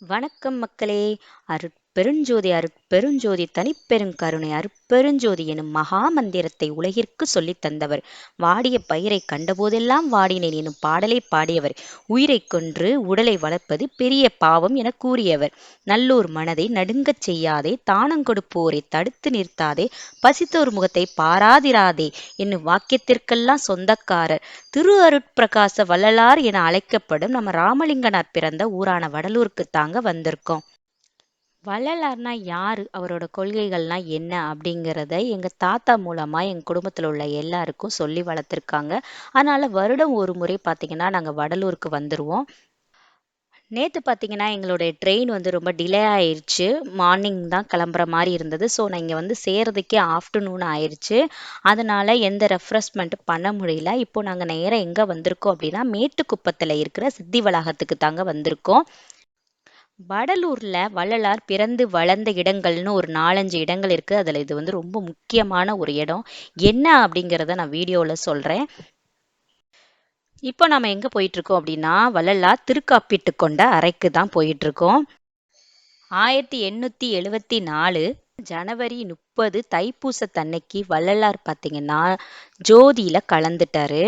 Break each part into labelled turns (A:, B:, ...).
A: வணக்கம் மக்களே. அருட் பெருஞ்சோதி அருட்பெருஞ்சோதி தனிப்பெருங்கருணை அருட்பெருஞ்சோதி எனும் மகா மந்திரத்தை உலகிற்கு சொல்லித் தந்தவர். வாடிய பயிரை கண்டபோதெல்லாம் வாடினேன் எனும் பாடலை பாடியவர். உயிரைக் கொன்று உடலை வளர்ப்பது பெரிய பாவம் என கூறியவர். நல்லோர் மனதை நடுங்கச் செய்யாதே தானங்கொடுப்போரை தடுத்து நிறுத்தாதே பசித்தோர் முகத்தை பாராதிராதே என்னும் வாக்கியத்திற்கெல்லாம் சொந்தக்காரர். திரு அருட்பிரகாச வள்ளலார் என அழைக்கப்படும் நம்ம ராமலிங்கனார் பிறந்த ஊரான வடலூருக்கு தாங்க வந்திருக்கோம். வள்ளலார்னா யார்? அவரோட கொள்கைகள்லாம் என்ன அப்படிங்கிறத எங்கள் தாத்தா மூலமாக எங்கள் குடும்பத்தில் உள்ள எல்லாருக்கும் சொல்லி வளர்த்துருக்காங்க. அதனால் வருடம் ஒரு முறை பார்த்தீங்கன்னா நாங்கள் வடலூருக்கு வந்துடுவோம் நேற்று பார்த்தீங்கன்னா எங்களுடைய ட்ரெயின் வந்து ரொம்ப டிலே ஆயிடுச்சு மார்னிங் தான் கிளம்புற மாதிரி இருந்தது. ஸோ நான் இங்கே வந்து சேர்றதுக்கே ஆஃப்டர்நூன் ஆயிடுச்சு அதனால் எந்த ரெஃப்ரெஷ்மெண்ட்டும் பண்ண முடியல. இப்போ நாங்கள் நேராக எங்கே வந்திருக்கோம் அப்படின்னா மேட்டுக்குப்பத்தில் இருக்கிற சித்தி வளாகத்துக்கு தாங்க வந்திருக்கோம். வடலூர்ல வள்ளலார் பிறந்து வளர்ந்த இடங்கள்னு ஒரு நாலஞ்சு இடங்கள் இருக்குது அதில் இது வந்து ரொம்ப முக்கியமான ஒரு இடம். என்ன அப்படிங்கிறத நான் வீடியோவில் சொல்கிறேன் இப்போ நம்ம எங்கே போயிட்டுருக்கோம் அப்படின்னா வள்ளலார் திருக்காப்பிட்டு கொண்ட அறைக்கு தான் போயிட்டுருக்கோம். ஆயிரத்தி எண்ணூற்றி எழுபத்தி நாலு ஜனவரி முப்பது தைப்பூசத்தன்னைக்கு வள்ளலார் பார்த்தீங்கன்னா ஜோதியில் கலந்துட்டாரு.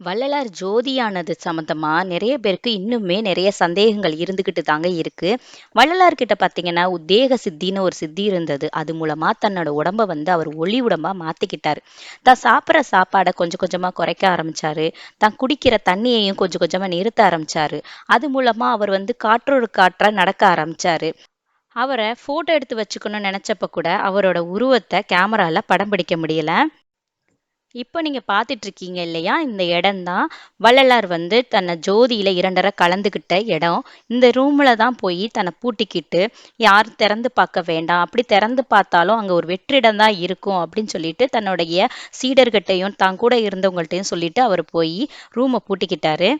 A: வள்ளலார் ஜோதியானது சம்மந்தமாக நிறைய பேருக்கு இன்னுமே நிறைய சந்தேகங்கள் இருந்துக்கிட்டு தாங்க இருக்கு. வள்ளலார் கிட்ட பார்த்தீங்கன்னா உத்தேக சித்தின்னு ஒரு சித்தி இருந்தது. அது மூலமா தன்னோட உடம்ப வந்து அவர் ஒளி உடம்பா மாத்திக்கிட்டாரு. தான் சாப்பிட்ற சாப்பாடை கொஞ்சம் கொஞ்சமா குறைக்க ஆரம்பிச்சாரு. தான் குடிக்கிற தண்ணியையும் கொஞ்சம் கொஞ்சமா நிறுத்த ஆரம்பிச்சாரு. அது மூலமா அவர் வந்து காற்றோடு காற்றா நடக்க ஆரம்பிச்சாரு. அவரை ஃபோட்டோ எடுத்து வச்சுக்கணும்னு நினச்சப்ப கூட அவரோட உருவத்தை கேமரால படம் பிடிக்க முடியல. இப்போ நீங்கள் பார்த்துட்டு இருக்கீங்க இல்லையா? இந்த இடம் தான் வள்ளலார் வந்து தன்னை ஜோதியில் இரண்டரை கலந்துக்கிட்ட இடம். இந்த ரூமில் தான் போய் தன்னை பூட்டிக்கிட்டு யார் திறந்து பார்க்க வேண்டாம். அப்படி திறந்து பார்த்தாலும் அங்கே ஒரு வெற்றிடம் தான் இருக்கும் அப்படின்னு சொல்லிட்டு தன்னுடைய சீடர்கிட்டையும் தான் கூட இருந்தவங்கள்ட்டையும் சொல்லிட்டு அவர் போய் ரூமை பூட்டிக்கிட்டாரு.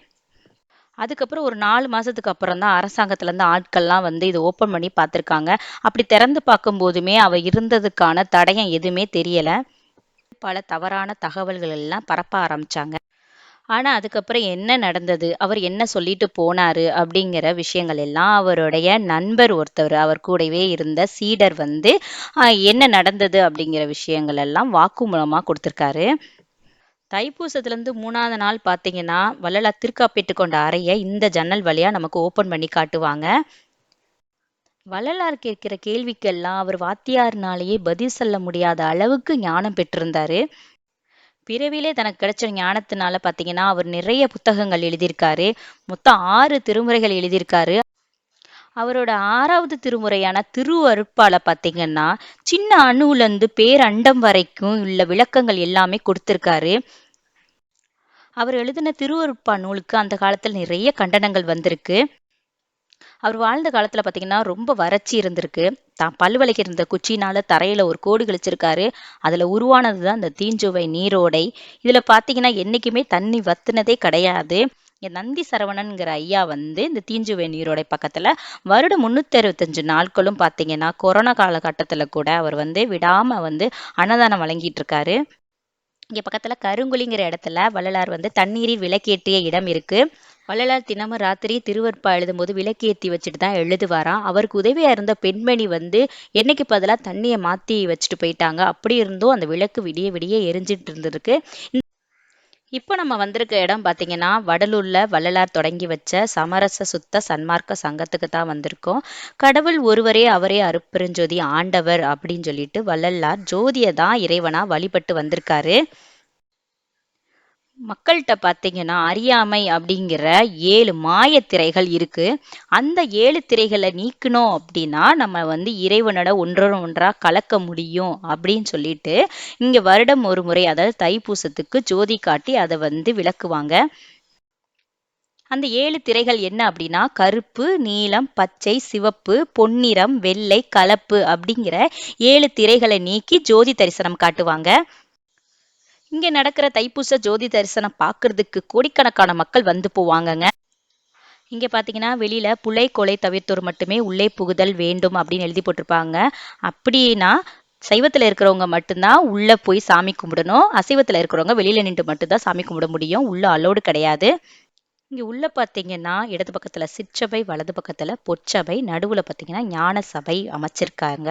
A: அதுக்கப்புறம் ஒரு நாலு மாதத்துக்கு அப்புறம் தான் அரசாங்கத்துலேருந்து ஆட்கள்லாம் வந்து இதை ஓப்பன் பண்ணி பார்த்துருக்காங்க. அப்படி திறந்து பார்க்கும் போதுமே இருந்ததுக்கான தடயம் எதுவுமே தெரியலை. பல தவறான தகவல்கள் எல்லாம் பரப்ப ஆரம்பிச்சாங்க. ஆனா அதுக்கப்புறம் என்ன நடந்தது? அவர் என்ன சொல்லிட்டு போனாரு? அப்படிங்கிற விஷயங்கள் எல்லாம் அவருடைய நண்பர் ஒருத்தர் அவர் கூடவே இருந்த சீடர் வந்து என்ன நடந்தது? அப்படிங்கிற விஷயங்கள் எல்லாம் வாக்குமூலமாக கொடுத்துருக்காரு. தைப்பூசத்துலேருந்து மூணாவது நாள் பார்த்தீங்கன்னா வள்ளலா திருக்காப்பிட்டு கொண்ட அறைய இந்த ஜன்னல் வழியாக நமக்கு ஓப்பன் பண்ணி காட்டுவாங்க. வள்ளலார் கேட்கிற கேள்விக்கெல்லாம் அவர் வாத்தியார்னாலேயே பதில் சொல்ல முடியாத அளவுக்கு ஞானம் பெற்றிருந்தாரு. பிறவிலே தனக்கு கிடைச்ச ஞானத்தினால பாத்தீங்கன்னா அவர் நிறைய புத்தகங்கள் எழுதியிருக்காரு. மொத்தம் ஆறு திருமுறைகள் எழுதியிருக்காரு. அவரோட ஆறாவது திருமுறையான திருவருப்பால பாத்தீங்கன்னா சின்ன அணுவுல இருந்து பேரண்டம் வரைக்கும் உள்ள விளக்கங்கள் எல்லாமே கொடுத்திருக்காரு. அவர் எழுதின திருவருட்பா நூலுக்கு அந்த காலத்துல நிறைய கண்டனங்கள் வந்திருக்கு. அவர் வாழ்ந்த காலத்துல பாத்தீங்கன்னா ரொம்ப வறட்சி இருந்திருக்கு. தான் பல்வலைக்கு இருந்த குச்சினால தரையில ஒரு கோடு கழிச்சிருக்காரு. அதுல உருவானதுதான் இந்த தீஞ்சுவை நீரோடை. இதுல பாத்தீங்கன்னா என்னைக்குமே தண்ணி வத்துனதே கிடையாது. நந்தி சரவணன்கிற ஐயா வந்து இந்த தீஞ்சுவை நீரோடை பக்கத்துல வருடம் முன்னூத்தி அறுபத்தஞ்சு நாட்களும் பாத்தீங்கன்னா கொரோனா காலகட்டத்துல கூட அவர் வந்து விடாம வந்து அன்னதானம் வழங்கிட்டு இருக்காரு இங்க பக்கத்துல கருங்குழிங்கிற இடத்துல வள்ளலார் வந்து தண்ணீரில் விளக்கேற்றிய இடம் இருக்கு. வள்ளலார் தினமும் ராத்திரி திருவற்பா எழுதும்போது விளக்கேற்றி வச்சுட்டு தான் எழுதுவாராம். அவருக்கு உதவியாக இருந்த பெண்மணி வந்து என்னைக்கு பதிலாக தண்ணியை மாற்றி வச்சுட்டு போயிட்டாங்க. அப்படி இருந்தும் அந்த விளக்கு விடிய விடிய எரிஞ்சிட்டு இருந்திருக்கு. இப்போ நம்ம வந்திருக்க இடம் பார்த்தீங்கன்னா வடலூரில் வள்ளலார் தொடங்கி வச்ச சமரச சுத்த சன்மார்க்க சங்கத்துக்கு தான் வந்திருக்கோம். கடவுள் ஒருவரே அவரே அருப்பெருஞ்சோதி ஆண்டவர் அப்படின்னு சொல்லிட்டு வள்ளலார் ஜோதியை தான் இறைவனாக வழிபட்டு வந்திருக்காரு. மக்கள்கிட்ட பார்த்தீங்கன்னா அறியாமை அப்படிங்கிற ஏழு மாயத்திரைகள் இருக்கு. அந்த ஏழு திரைகளை நீக்கணும் அப்படின்னா நம்ம வந்து இறைவனோட ஒன்றோட ஒன்றா கலக்க முடியும் அப்படின்னு சொல்லிட்டு இங்க வருடம் ஒரு முறை அதாவது தைப்பூசத்துக்கு ஜோதி காட்டி அதை வந்து விளக்குவாங்க. அந்த ஏழு திரைகள் என்ன அப்படின்னா கருப்பு நீலம் பச்சை சிவப்பு பொன்னிறம் வெள்ளை கலப்பு அப்படிங்கிற ஏழு திரைகளை நீக்கி ஜோதி தரிசனம் காட்டுவாங்க. இங்க நடக்கிற தைப்பூச ஜோதி தரிசனம் பார்க்கறதுக்கு கோடிக்கணக்கான மக்கள் வந்து போவாங்கங்க. இங்க பாத்தீங்கன்னா வெளியில புலை கொலை தவிர்த்தோர் மட்டுமே உள்ளே புகுதல் வேண்டும் அப்படின்னு எழுதி போட்டிருப்பாங்க. அப்படின்னா சைவத்துல இருக்கிறவங்க மட்டும்தான் உள்ள போய் சாமி கும்பிடணும். அசைவத்துல இருக்கிறவங்க வெளியில நின்று மட்டும்தான் சாமி கும்பிட முடியும். உள்ள அலோடு கிடையாது. இங்கே உள்ள பார்த்தீங்கன்னா இடது பக்கத்தில் சிற்றபை வலது பக்கத்தில் பொச்சபை நடுவில் பார்த்தீங்கன்னா ஞான சபை அமைச்சிருக்காங்க.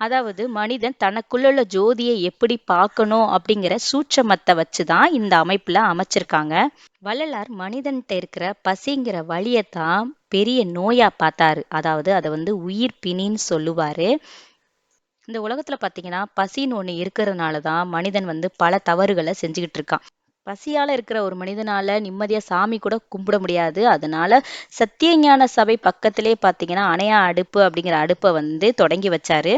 A: அதாவது மனிதன் தனக்குள்ள ஜோதியை எப்படி பார்க்கணும் அப்படிங்கிற சூட்சமத்தை வச்சு தான் இந்த அமைப்பில் அமைச்சிருக்காங்க. வள்ளலார் மனிதன்கிட்ட இருக்கிற பசிங்கிற வழியை தான் பெரிய நோயா பார்த்தாரு. அதாவது அதை வந்து உயிர் பிணின்னு சொல்லுவாரு. இந்த உலகத்துல பார்த்தீங்கன்னா பசின்னு ஒன்று இருக்கிறதுனால தான் மனிதன் வந்து பல தவறுகளை செஞ்சுக்கிட்டு இருக்கான். பசியால இருக்கிற ஒரு மனிதனால நிம்மதியா சாமி கூட கும்பிட முடியாது. அதனால சத்தியஞான சபை பக்கத்திலே பார்த்தீங்கன்னா அணையா அடுப்பு அப்படிங்கிற அடுப்பை வந்து தொடங்கி வச்சாரு.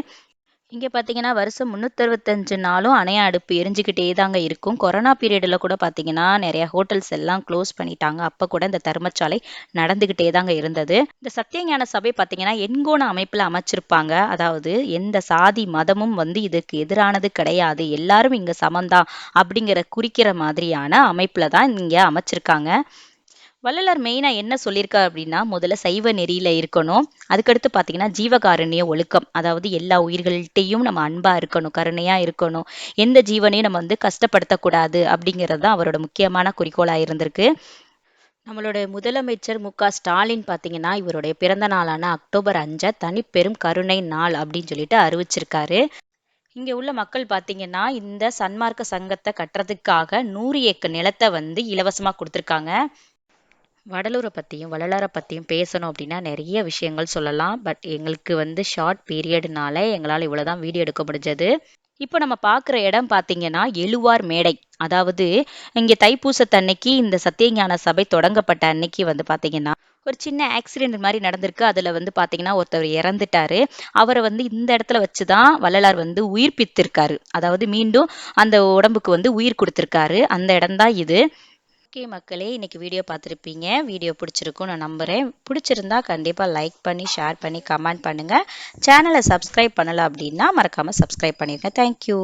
A: இங்கே பார்த்தீங்கன்னா வருஷம் முந்நூற்றறுபத்தஞ்சு நாளும் அணையா அடுப்பு எரிஞ்சுக்கிட்டே தாங்க இருக்கும். கொரோனா பீரியடில் கூட பார்த்தீங்கன்னா நிறைய ஹோட்டல்ஸ் எல்லாம் க்ளோஸ் பண்ணிட்டாங்க. அப்போ கூட இந்த தர்மச்சாலை நடந்துக்கிட்டே தாங்க இருந்தது. இந்த சத்தியஞான சபை பார்த்தீங்கன்னா எண்கோண அமைப்பில் அமைச்சிருப்பாங்க. அதாவது எந்த சாதி மதமும் வந்து இதுக்கு எதிரானது கிடையாது. எல்லாரும் இங்கே சமம்தான் அப்படிங்கிற குறிக்கிற மாதிரியான அமைப்பில் தான் இங்கே அமைச்சிருக்காங்க. வள்ளலார் மெயினாக என்ன சொல்லியிருக்காரு அப்படின்னா முதல்ல சைவ நெறியில் இருக்கணும். அதுக்கடுத்து பார்த்தீங்கன்னா ஜீவகாரணிய ஒழுக்கம். அதாவது எல்லா உயிர்கள்ட்டையும் நம்ம அன்பாக இருக்கணும் கருணையாக இருக்கணும். எந்த ஜீவனையும் நம்ம வந்து கஷ்டப்படுத்தக்கூடாது அப்படிங்கிறது தான் அவரோட முக்கியமான குறிக்கோளாக இருந்திருக்கு. நம்மளோட முதலமைச்சர் மு க ஸ்டாலின் பார்த்தீங்கன்னா இவருடைய பிறந்த நாளான அக்டோபர் அஞ்சை தனிப்பெரும் கருணை நாள் அப்படின்னு சொல்லிட்டு அறிவிச்சிருக்காரு. இங்கே உள்ள மக்கள் பார்த்தீங்கன்னா இந்த சன்மார்க்க சங்கத்தை கட்டுறதுக்காக நூறு ஏக்கர் நிலத்தை வந்து இலவசமாக கொடுத்துருக்காங்க. வடலூரை பற்றியும் வள்ளலாரை பற்றியும் பேசணும் அப்படின்னா நிறைய விஷயங்கள் சொல்லலாம். பட் எங்களுக்கு வந்து ஷார்ட் பீரியட்னால எங்களால் இவ்வளோ தான் வீடியோ எடுக்க முடிஞ்சது. இப்போ நம்ம பார்க்குற இடம் பார்த்தீங்கன்னா எழுவார் மேடை. அதாவது இங்கே தைப்பூசத்தன்னைக்கு இந்த சத்தியஞான சபை தொடங்கப்பட்ட அன்னைக்கு வந்து பார்த்தீங்கன்னா ஒரு சின்ன ஆக்சிடென்ட் மாதிரி நடந்திருக்கு. அதில் வந்து பார்த்தீங்கன்னா ஒருத்தவர் இறந்துட்டாரு. அவரை வந்து இந்த இடத்துல வச்சு தான் வள்ளலார் வந்து உயிர்ப்பித்திருக்காரு. அதாவது மீண்டும் அந்த உடம்புக்கு வந்து உயிர் கொடுத்துருக்காரு. அந்த இடம்தான் இது. ஓகே மக்களே இன்னைக்கு வீடியோ பார்த்துருப்பீங்க. வீடியோ பிடிச்சிருக்கும் நான் நம்புகிறேன் பிடிச்சிருந்தா கண்டிப்பாக லைக் பண்ணி ஷேர் பண்ணி கமெண்ட் பண்ணுங்கள் சேனலை சப்ஸ்கிரைப் பண்ணலை அப்படின்னா மறக்காமல் சப்ஸ்கிரைப் பண்ணிடுங்க. தேங்க்யூ